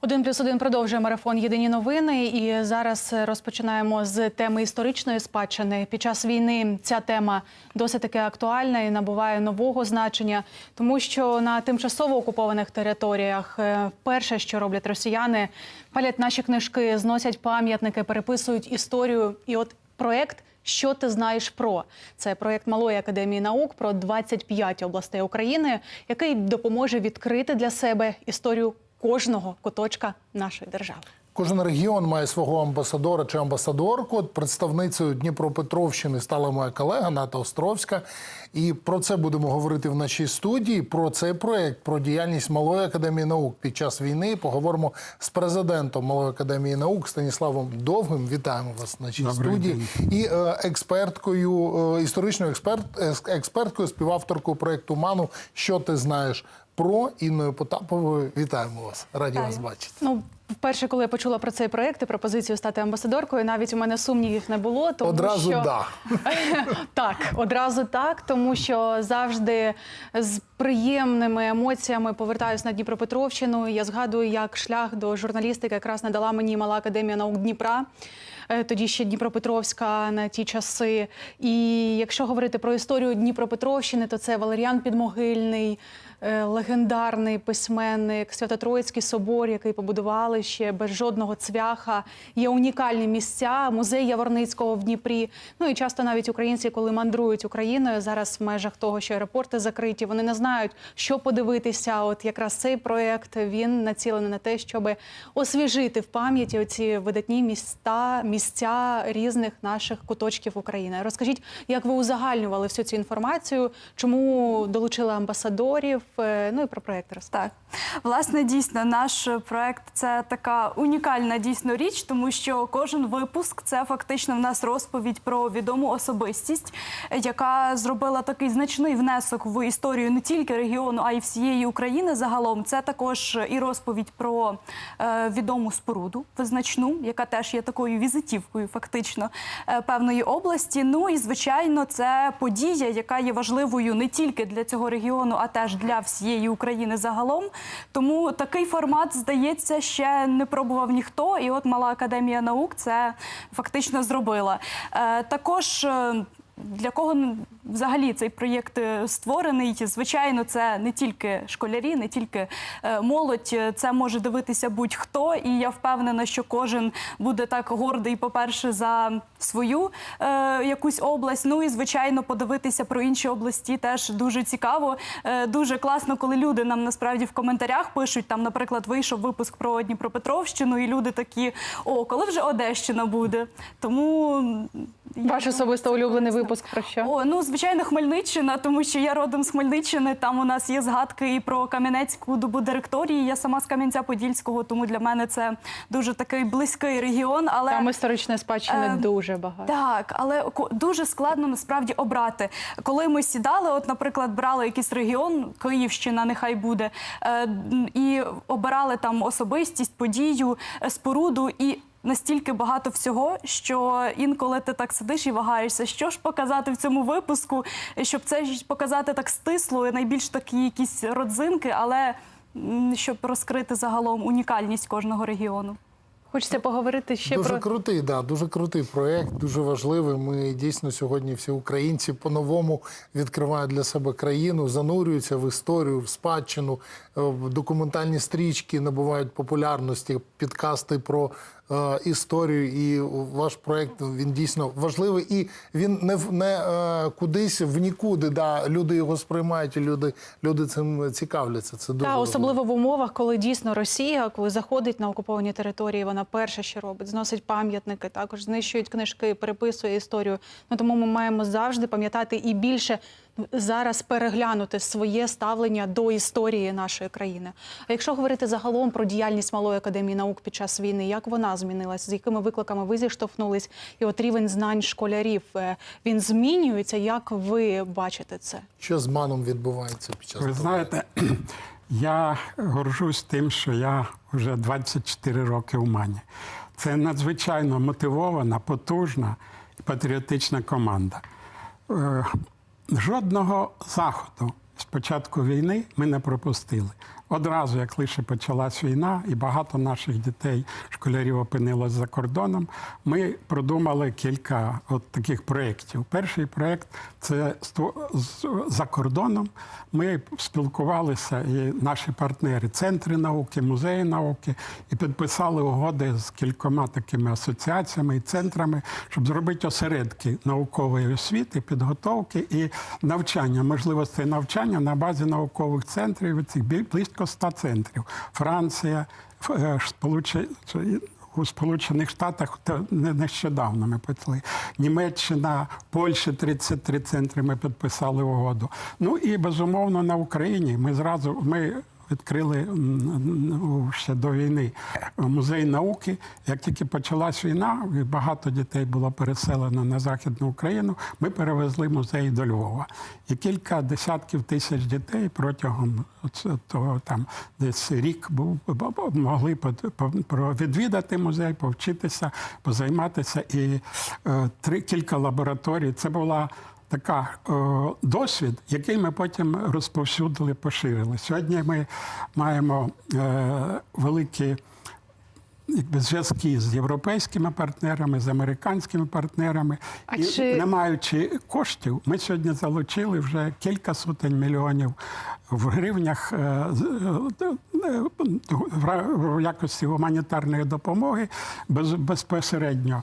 Один плюс один продовжує марафон Єдині новини. І зараз розпочинаємо з теми історичної спадщини. Під час війни ця тема досить таки актуальна і набуває нового значення, тому що на тимчасово окупованих територіях е, перше, що роблять росіяни, палять наші книжки, зносять пам'ятники, переписують історію. І от проект. Що ти знаєш про це проект малої академії наук про 25 областей України, який допоможе відкрити для себе історію кожного куточка нашої держави. Кожен регіон має свого амбасадора чи амбасадорку. От Представницею Дніпропетровщини стала моя колега Ната Островська. І про це будемо говорити в нашій студії. Про цей проект, про діяльність Малої академії наук під час війни. Поговоримо з президентом Малої академії наук Станіславом Довгим. Вітаємо вас в нашій Добрий студії і е, експерткою, е, історичною експерт, ес- експерткою, співавторкою проекту Ману. Що ти знаєш про Інною Потаповою? Вітаємо вас. Раді вас бачити. Ну, вперше, коли я почула про цей проект і пропозицію стати амбасадоркою, навіть у мене сумнівів не було. Тому Одразу що... да. так, одразу так, тому що завжди з приємними емоціями повертаюся на Дніпропетровщину. Я згадую, як шлях до журналістики якраз надала мені мала академія наук Дніпра. е, Тоді ще Дніпропетровська на ті часи. І якщо говорити про історію Дніпропетровщини, то це Валеріан Підмогильний, легендарний письменник, Свято-Троїцький собор, який побудували ще без жодного цвяха. Є унікальні місця, музей Яворницького в Дніпрі. Ну і часто навіть українці, коли мандрують Україною, зараз в межах того, що аеропорти закриті, вони не знають, що подивитися. От якраз цей проект він націлений на те, щоб освіжити в пам'яті оці видатні міста, місця різних наших куточків України. Розкажіть, як ви узагальнювали всю цю інформацію, чому долучили амбасадорів? Е, Ну і про проект розкажіть. Так, власне, дійсно, наш проект це така унікальна дійсно річ, тому що кожен випуск це фактично в нас розповідь про відому особистість, яка зробила такий значний внесок в історію не тільки регіону, а й всієї України. Загалом це також і розповідь про е, відому споруду визначну, яка теж є такою візитівкою, фактично е, певної області. Ну і звичайно, це подія, яка є важливою не тільки для цього регіону, а теж для всієї України загалом. Тому такий формат, здається, ще не пробував ніхто. І от мала академія наук це фактично зробила. Е, також. Для кого взагалі цей проєкт е, створений? Звичайно, це не тільки школярі, не тільки е, молодь. е, Це може дивитися будь-хто. І я впевнена, що кожен буде так гордий, по-перше, за свою е, якусь область. Ну і звичайно, подивитися про інші області теж дуже цікаво. Е, дуже класно, коли люди нам насправді в коментарях пишуть. Там, наприклад, вийшов випуск про Дніпропетровщину, і люди такі: о, коли вже Одещина буде. Тому Ваш особисто улюблений випуск про що? О, ну звичайно, Хмельниччина, тому що я родом з Хмельниччини. Там у нас є згадки і про Кам'янецьку добу директорії. Я сама з Кам'янця-Подільського, тому для мене це дуже такий близький регіон. Але Там історичної спадщини Е, дуже багато. так, але дуже складно насправді обрати. Коли ми сідали, от, наприклад, брали якийсь регіон, Київщина, нехай буде, е, і обирали там особистість, подію, е, споруду і. Настільки багато всього, що інколи ти так сидиш і вагаєшся, що ж показати в цьому випуску, щоб це ж показати так стисло, і найбільш такі якісь родзинки, але щоб розкрити загалом унікальність кожного регіону. Хочеться поговорити ще дуже про крутий, да, дуже крутий проєкт, дуже важливий. Ми дійсно сьогодні всі українці по-новому відкривають для себе країну, занурюються в історію, в спадщину. Е, Документальні стрічки набувають популярності, підкасти про е, історію. І ваш проєкт він дійсно важливий. І він не в не е, кудись в нікуди. Да, люди його сприймають, і люди, люди цим цікавляться. Це дуже Та особливо в умовах, коли дійсно Росія, коли заходить на окуповані території, вона перше, що робить, зносить пам'ятники, також знищують книжки, переписує історію. Ну тому ми маємо завжди пам'ятати і більше зараз переглянути своє ставлення до історії нашої країни. А якщо говорити загалом про діяльність малої академії наук під час війни, як вона змінилася, з якими викликами ви зіштовхнулись, і от рівень знань школярів е, він змінюється. Як ви бачите це? Що з маном відбувається під час Ви того? знаєте, я горжусь тим, що я вже 24 роки у Мані. Це надзвичайно мотивована, потужна і патріотична команда. Жодного заходу з початку війни ми не пропустили. Одразу, як лише почалась війна, і багато наших дітей, школярів опинилось за кордоном. Ми продумали кілька от таких проєктів. Перший проєкт це за кордоном. Ми спілкувалися, і наші партнери, центри науки, музеї науки, і підписали угоди з кількома такими асоціаціями і центрами, щоб зробити осередки наукової освіти, підготовки і навчання, можливостей навчання на базі наукових центрів. Цих бі- близько 100 центрів. Франція, е. У Сполучених Штатах нещодавно ми почали. Німеччина, Польща 33 центри. Ми підписали угоду. Ну і безумовно на Україні. Ми зразу ми відкрили ще до війни музей науки. Як тільки почалась війна, багато дітей було переселено на західну Україну. Ми перевезли музей до Львова. І кілька десятків тисяч дітей протягом того там десь рік був могли відвідати музей, повчитися, позайматися. І е, три кілька лабораторій. Це була така е, досвід, який ми потім розповсюдили, поширили. Сьогодні ми маємо е, великі якби, зв'язки з європейськими партнерами, з американськими партнерами. А і чи- не маючи коштів, ми сьогодні залучили вже кілька сотень мільйонів в гривнях е, е, е, в якості гуманітарної допомоги без, безпосередньо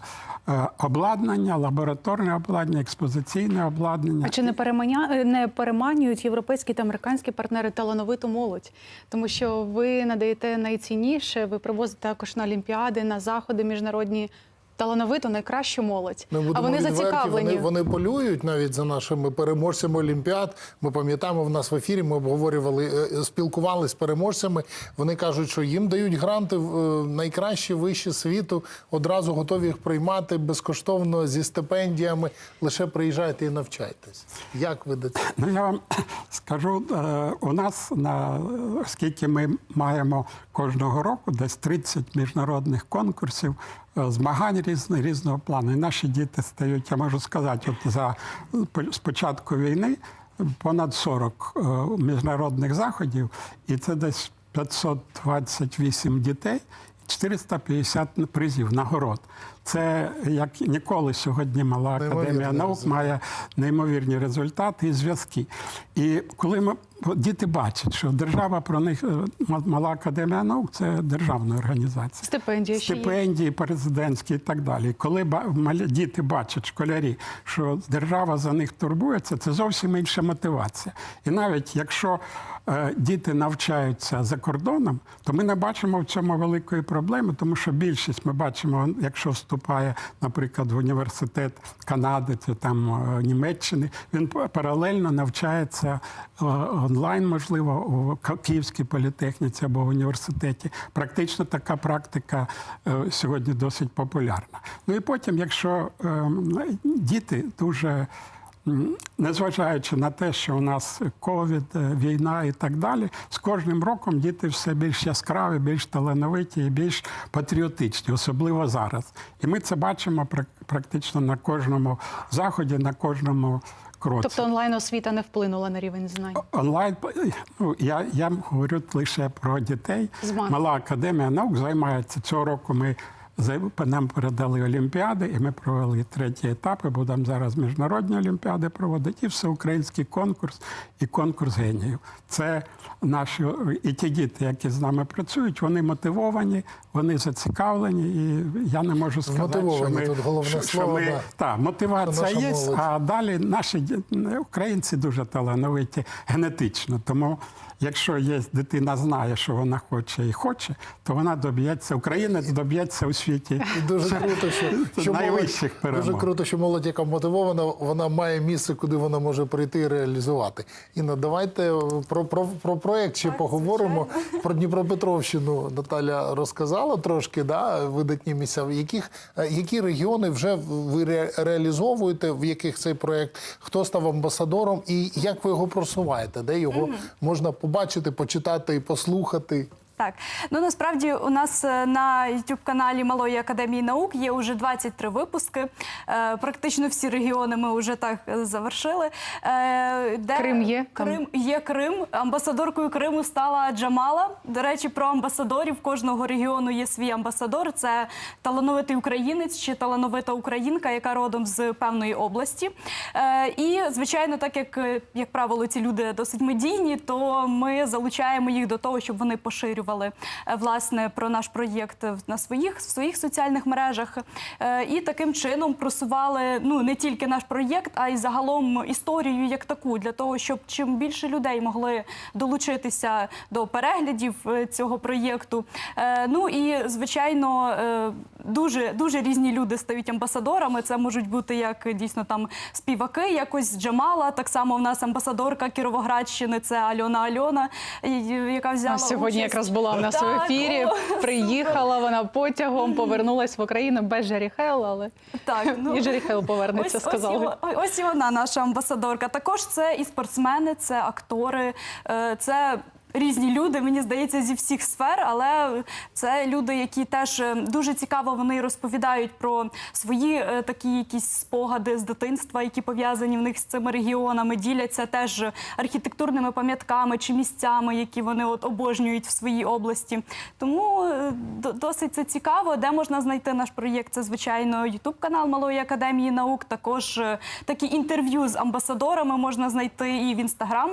обладнання, лабораторне обладнання, експозиційне обладнання. А чи не переманя... не переманюють європейські та американські партнери талановиту молодь? Тому що ви надаєте найцінніше, ви привозите також на олімпіади, на заходи міжнародні талановиту, найкращу молодь. Ми а вони відверті, зацікавлені. Вони, вони полюють навіть за нашими переможцями Олімпіад. Ми пам'ятаємо в нас в ефірі. Ми обговорювали, е, спілкувалися з переможцями. Вони кажуть, що їм дають гранти в е, найкращі виші світу. Одразу готові їх приймати безкоштовно зі стипендіями. Лише приїжджайте і навчайтесь. Як ви до цього? Ну, я вам скажу, е, у нас на оскільки ми маємо кожного року десь 30 міжнародних конкурсів, е, змагань різних різного плану. І наші діти стають, я можу сказати, от за з початку війни понад 40 е, міжнародних заходів, і це десь 528 дітей. 450 призів нагород. Це як ніколи сьогодні мала академія наук має неймовірні результати і зв'язки. І коли ми діти бачать, що держава про них е, мала академія наук це державна організація. Є. Стипендії президентські і так далі. Коли малі- діти бачать школярі, що держава за них турбується, це зовсім інша мотивація. І навіть якщо е, діти навчаються за кордоном, то ми не бачимо в цьому великої проблеми, тому що більшість ми бачимо, якщо вступає, наприклад, в університет Канади чи там е, Німеччини, він паралельно навчається е, онлайн, можливо, у Київській політехніці або в університеті. Практично така практика е, сьогодні досить популярна. Ну і потім, якщо е, діти дуже. Незважаючи на те, що у нас ковід, е, війна і так далі, з кожним роком діти все більш яскраві, більш талановиті і більш патріотичні, особливо зараз. І ми це бачимо прак- практично на кожному заході, на кожному кроці. Тобто онлайн освіта не вплинула на рівень знань. Онлайн ну я, я говорю лише про дітей. Зман. Мала академія наук займається цього року. Ми нам передали олімпіади, і ми провели третій етап. І будемо зараз міжнародні олімпіади проводити, і всеукраїнський конкурс, і конкурс геніїв. Це наші і ті діти, які з нами працюють, вони мотивовані, вони зацікавлені. І я не можу сказати, що ми, тут головне що, що ми да. та мотивація є. молодь. А далі наші українці дуже талановиті генетично. Тому, якщо є дитина знає, що вона хоче і хоче, то вона доб'ється. Українець доб'ється у світі І дуже круто, що, що найвищих молодь, перемог. дуже круто, що молодь, яка мотивована, вона має місце, куди вона може прийти і реалізувати. Інна, давайте про, про, про проект ще поговоримо. Про Дніпропетровщину Наталя розказала трошки, да, видатні місця. В яких е, які регіони вже ви ре- реалізовуєте, в яких цей проект, хто став амбасадором і як ви його просуваєте? Де його можна побачити, почитати і послухати? Так, ну насправді у нас е, на youtube каналі Малої академії наук є вже 23 випуски. Е, Практично всі регіони ми вже так е, завершили. Е, Де Крим є? Крим є Крим. Амбасадоркою Криму стала Джамала. До речі, про амбасадорів кожного регіону є свій амбасадор. Це талановитий українець чи талановита українка, яка родом з певної області. Е, І звичайно, так як, як правило, ці люди досить медійні, то ми залучаємо їх до того, щоб вони поширювали е, власне про наш проєкт на своїх в своїх соціальних мережах. Е, І таким чином просували ну не тільки наш проєкт, а й загалом історію як таку, для того, щоб чим більше людей могли долучитися до переглядів е, цього проєкту. Ну і звичайно, дуже дуже різні люди стають амбасадорами. Це можуть бути як дійсно там співаки, якось Джамала. Так само в нас амбасадорка Кіровоградщини. Це Альона Альона, яка взяла нас сьогодні участь. якраз була в нас в ефірі. о, Приїхала вона потягом, повернулась в Україну без Жеріхел, але Так, ну, і Жеріхел повернеться, ось, сказали. Ось, ось і вона, наша амбасадорка. Також це і спортсмени, це актори, е, це. Різні люди, мені здається, зі всіх сфер, але це люди, які теж е, дуже цікаво вони розповідають про свої е, такі якісь спогади з дитинства, які пов'язані в них з цими регіонами, діляться теж архітектурними пам'ятками чи місцями, які вони от обожнюють в своїй області. Тому е, досить це цікаво. Де можна знайти наш проєкт? Це звичайно Ютуб канал Малої академії наук. Також е, такі інтерв'ю з амбасадорами можна знайти і в інстаграм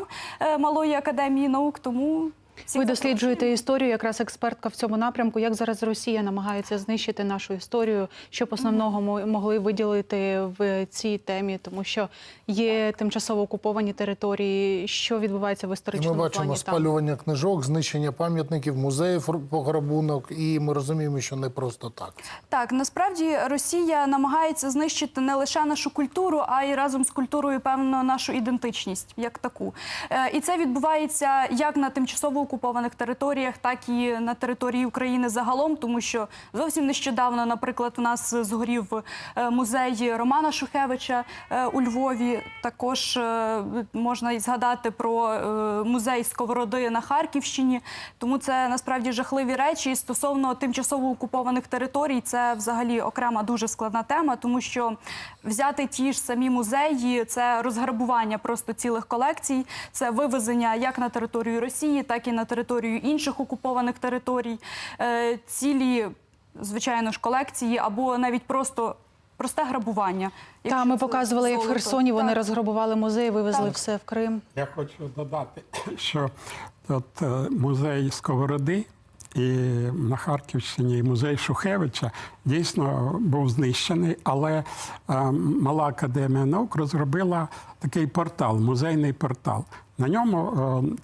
Малої академії наук. Тому всіх Ви досліджуєте історію, якраз експертка в цьому напрямку. Як зараз Росія намагається знищити нашу історію? Що б основного мо- могли виділити в цій темі? Тому що є тимчасово окуповані території. Що відбувається в історичному ми бачимо плані там? спалювання книжок, знищення пам'ятників, музеїв пограбунок, і ми розуміємо, що не просто так. Так, насправді Росія намагається знищити не лише нашу культуру, а й разом з культурою, певно, нашу ідентичність як таку. Е, І це відбувається як на тимчасово окупованих територіях, так і на території України загалом, тому що зовсім нещодавно, наприклад, у нас згорів е, музей Романа Шухевича е, у Львові. Також е, можна згадати про музей Сковороди на Харківщині. Тому це насправді жахливі речі. І стосовно тимчасово окупованих територій, це взагалі окрема дуже складна тема, тому що взяти ті ж самі музеї це розграбування просто цілих колекцій, це вивезення як на територію Росії, так і на територію інших окупованих територій. Е, Цілі, звичайно ж, колекції або навіть просто. Просте грабування. Та ми показували, як в. Херсоні вони Так. розграбували музей, вивезли Так. все в Крим. Я хочу додати, що от е, музей Сковороди і на Харківщині і музей Шухевича дійсно був знищений, але е, Мала академія наук розробила такий портал, музейний портал. На ньому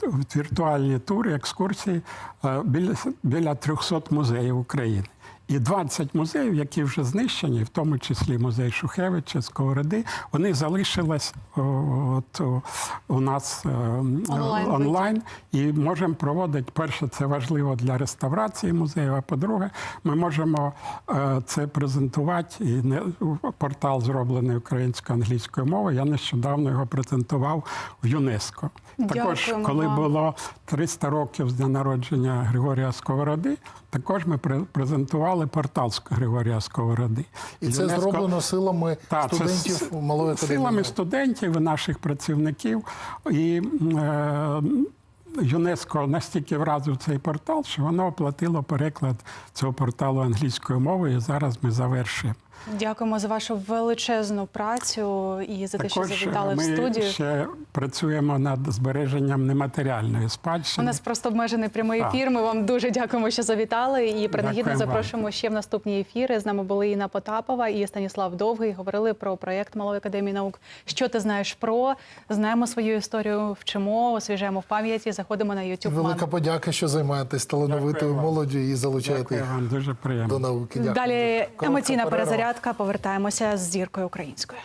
е, віртуальні тури, екскурсії е, біля, біля 300 музеїв України. І 20 музеїв, які вже знищені, в тому числі музей Шухевича, Сковороди, вони залишились от, у нас е, Онлайн. онлайн і можемо проводити. Перше, це важливо для реставрації музею. А по-друге, ми можемо е, це презентувати. І не портал зроблений українською англійською мовою. Я нещодавно його презентував в ЮНЕСКО. Також, коли вам. було 300 років з дня народження Григорія Сковороди, також ми пре- презентували портал з Григорія Сковороди. І це ЮНЕСКо- зроблено силами Так, студентів це... малої академії. силами студентів і наших працівників. І е, ЮНЕСКО настільки вразив цей портал, що воно оплатило переклад цього порталу англійською мовою. І зараз ми завершуємо. Дякуємо за вашу величезну працю і за те, що Також завітали в ми студію. ще працюємо над збереженням нематеріальної спадщини. У нас просто обмежений прямий Так. ефір. Ми вам дуже дякуємо, що завітали. І принагідно Дякуємо вам. запрошуємо ще в наступні ефіри. З нами були Інна Потапова і Станіслав Довгий. Говорили про проєкт Малої академії наук. Що ти знаєш про? Знаємо свою історію, вчимо, освіжаємо в пам'яті. Заходимо на YouTube. Велика подяка, що займаєтесь талановитою Дякую вам. молоддю і залучаєте Дякую їх вам дуже приємно. до науки. Дякую. Далі Коротка емоційна перерва. перезарядка. Повертаємося з зіркою українською.